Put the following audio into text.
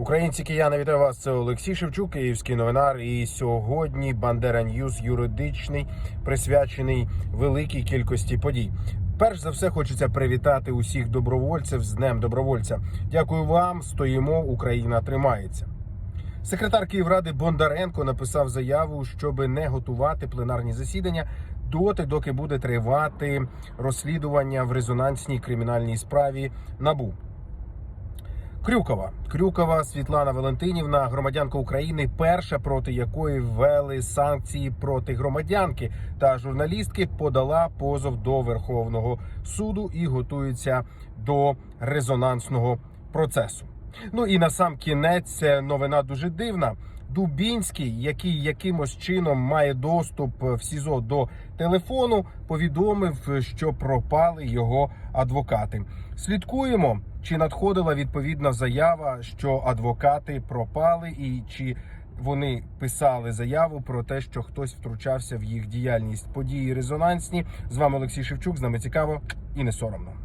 Українці кияни, вітаю вас. Це Олексій Шевчук, київський новинар. І сьогодні Бандера Ньюз юридичний, присвячений великій кількості подій. Перш за все, хочеться привітати усіх добровольців з Днем добровольця. Дякую вам. Стоїмо, Україна тримається. Секретар Київради Бондаренко написав заяву, щоб не готувати пленарні засідання доти, доки буде тривати розслідування в резонансній кримінальній справі НАБУ. Крюкова Крюкова Світлана Валентинівна, громадянка України, перша проти якої ввели санкції проти громадянки та журналістки, подала позов до Верховного суду і готується до резонансного процесу. Ну і на сам кінець новина дуже дивна. Дубінський, який якимось чином має доступ в СІЗО до телефону, повідомив, що пропали його адвокати. Слідкуємо, чи надходила відповідна заява, що адвокати пропали, і чи вони писали заяву про те, що хтось втручався в їх діяльність. Події резонансні. З вами Олексій Шевчук. З нами цікаво і не соромно.